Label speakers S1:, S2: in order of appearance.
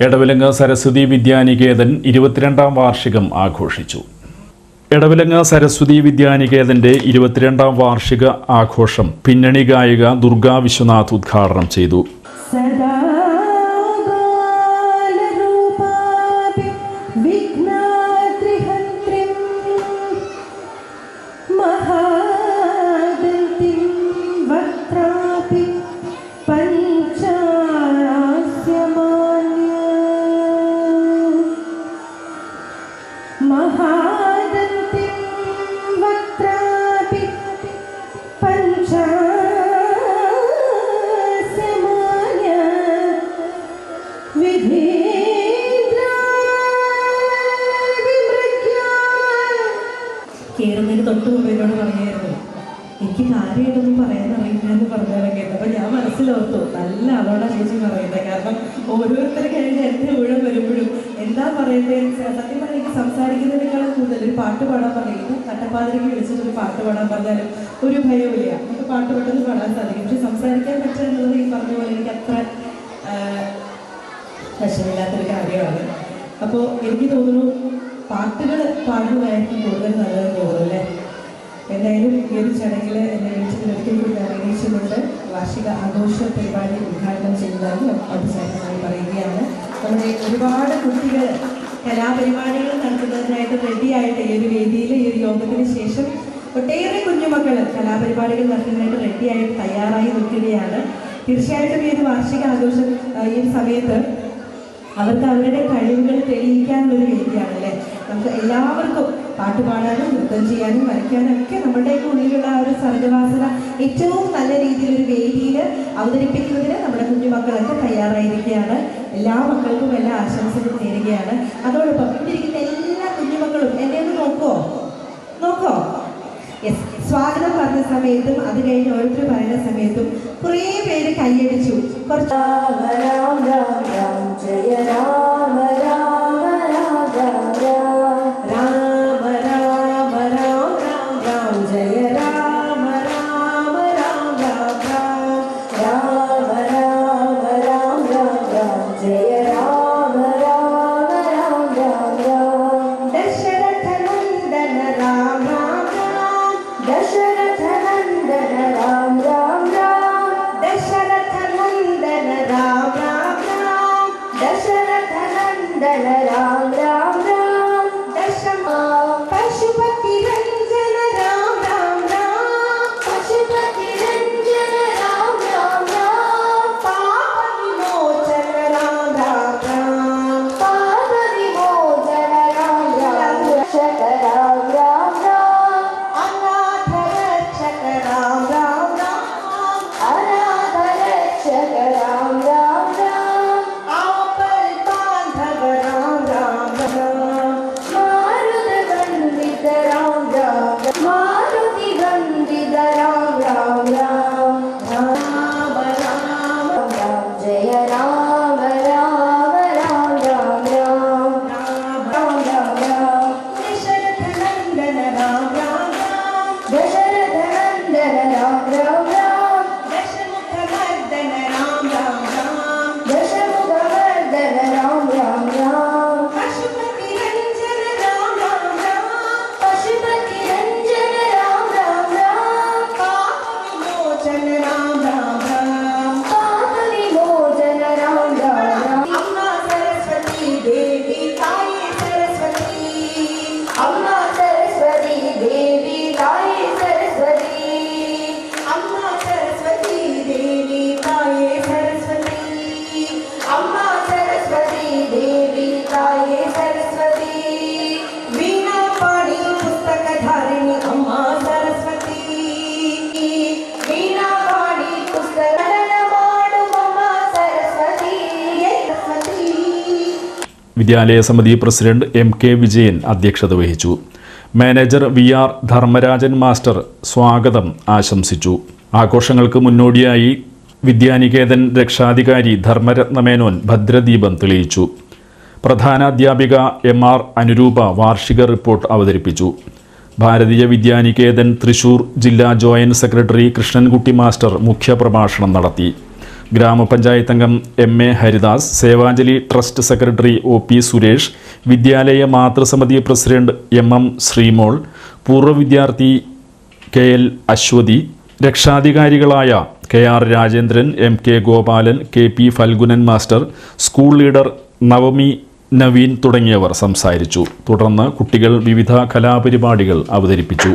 S1: എടവിലങ്ങ് സരസ്വതി വിദ്യാനികേതൻ ഇരുപത്തിരണ്ടാം വാർഷികം ആഘോഷിച്ചു. എടവിലങ്ങ് സരസ്വതി വിദ്യാനികേതന്റെ ഇരുപത്തിരണ്ടാം വാർഷിക ആഘോഷം പിന്നണി ഗായിക ദുർഗാ വിശ്വനാഥ് ഉദ്ഘാടനം ചെയ്തു.
S2: സദാ കയറുന്നതിന് തൊട്ട് മുമ്പ് എന്നോട് പറയായിരുന്നു എനിക്ക് കാര്യമായിട്ടൊന്നും പറയാൻ അറിയില്ല എന്ന് പറഞ്ഞാലും കേട്ടപ്പോ ഞാൻ മനസ്സിലോർത്തു നല്ല ആളോടാ ചേച്ചി പറയുന്നത്. കാരണം ഓരോരുത്തർ കഴിഞ്ഞ് എന്റെ ഊഴം വരുമ്പോഴും എന്താ പറയുന്നത് സത്യം പറഞ്ഞാൽ എനിക്ക് സംസാരിക്കുന്നതിനേക്കാളും കൂടുതൽ ഒരു പാട്ട് പാടാൻ പറയുന്നു കട്ടപ്പാതിരിക്ക് വിളിച്ചിട്ട് ഒരു പാട്ട് പാടാൻ പറഞ്ഞാലും ഒരു ഭയവുമില്ല നമുക്ക് പാട്ട് പെട്ടെന്ന് പാടാൻ സാധിക്കും. പക്ഷെ സംസാരിക്കാൻ പറ്റുക എന്നുള്ളത് ഈ പറഞ്ഞ പോലെ എനിക്ക് അത്ര വിഷമില്ലാത്തൊരു കാര്യമാണ്. അപ്പോൾ എനിക്ക് തോന്നുന്നു പാട്ടുകൾ പാടുന്നതായിരിക്കും കൂടുതൽ നല്ലതെന്ന് തോന്നുന്നു അല്ലേ? എന്തായാലും ഈ ഒരു ചടങ്ങിൽ എന്നെ വിളിച്ചത് ഒരിക്കൽ കൂടി അറിയിച്ചുകൊണ്ട് വാർഷിക ആഘോഷ പരിപാടി ഉദ്ഘാടനം ചെയ്യുന്നതായി ഔപചാരികമായി പറയുകയാണ്. നമ്മുടെ ഒരുപാട് കുട്ടികൾ കലാപരിപാടികൾ നടത്തുന്നതിനായിട്ട് റെഡിയായിട്ട് ഈ ഒരു വേദിയിൽ ഈ ഒരു യോഗത്തിന് ശേഷം ഒട്ടേറെ കുഞ്ഞുമക്കൾ കലാപരിപാടികൾ നടത്തുന്നതിനായിട്ട് റെഡിയായിട്ട് തയ്യാറായി നിൽക്കുകയാണ്. തീർച്ചയായിട്ടും ഈ ഒരു വാർഷിക ആഘോഷം ഈ സമയത്ത് അവർക്ക് അവരുടെ കഴിവുകൾ തെളിയിക്കാൻ ഒരു വേദിയാണ് അല്ലേ? നമുക്ക് എല്ലാവർക്കും പാട്ട് പാടാനും നൃത്തം ചെയ്യാനും വരയ്ക്കാനും ഒക്കെ നമ്മുടെ ഉള്ളിലുള്ള ആ ഒരു സർഗവാസന ഏറ്റവും നല്ല രീതിയിൽ ഒരു വേദിയിൽ അവതരിപ്പിക്കുന്നതിന് നമ്മുടെ കുഞ്ഞുമക്കളൊക്കെ തയ്യാറായിരിക്കുകയാണ്. എല്ലാ മക്കൾക്കും എല്ലാ ആശംസകൾ നേരുകയാണ്. അതോടൊപ്പം ഇരിക്കുന്ന സ്വാഗതം പറഞ്ഞ സമയത്തും അത് കഴിഞ്ഞ് ഓരോരുത്തർ പറയുന്ന സമയത്തും കുറേ പേര് കൈയടിച്ചു. കുറച്ച് Yes.
S1: വിദ്യാലയ സമിതി പ്രസിഡന്റ് എം കെ വിജയൻ അധ്യക്ഷത വഹിച്ചു. Manager V R Dharmarajan master സ്വാഗതം ആശംസിച്ചു. ആഘോഷങ്ങൾക്ക് മുന്നോടിയായി വിദ്യാനികേതൻ രക്ഷാധികാരി ധർമ്മരത്നമേനോൻ ഭദ്രദീപം തെളിയിച്ചു. പ്രധാന അധ്യാപിക എം ആർ അനുരൂപ വാർഷിക റിപ്പോർട്ട് അവതരിപ്പിച്ചു. ഭാരതീയ വിദ്യാനികേതൻ തൃശൂർ ജില്ലാ ജോയിന്റ് സെക്രട്ടറി കൃഷ്ണൻകുട്ടി മാസ്റ്റർ മുഖ്യപ്രഭാഷണം നടത്തി. ഗ്രാമപഞ്ചായത്ത് അംഗം M A Haridas Sevanjali trust secretary O P Suresh വിദ്യാലയ മാതൃസമിതി പ്രസിഡന്റ് എം എം ശ്രീമോൾ പൂർവ വിദ്യാർത്ഥി K L Aswathy രക്ഷാധികാരികളായ K R Rajendran M K Gopalan K P Phalgunan master school leader Navami Naveen തുടങ്ങിയവർ സംസാരിച്ചു. തുടർന്ന് കുട്ടികൾ വിവിധ കലാപരിപാടികൾ അവതരിപ്പിച്ചു.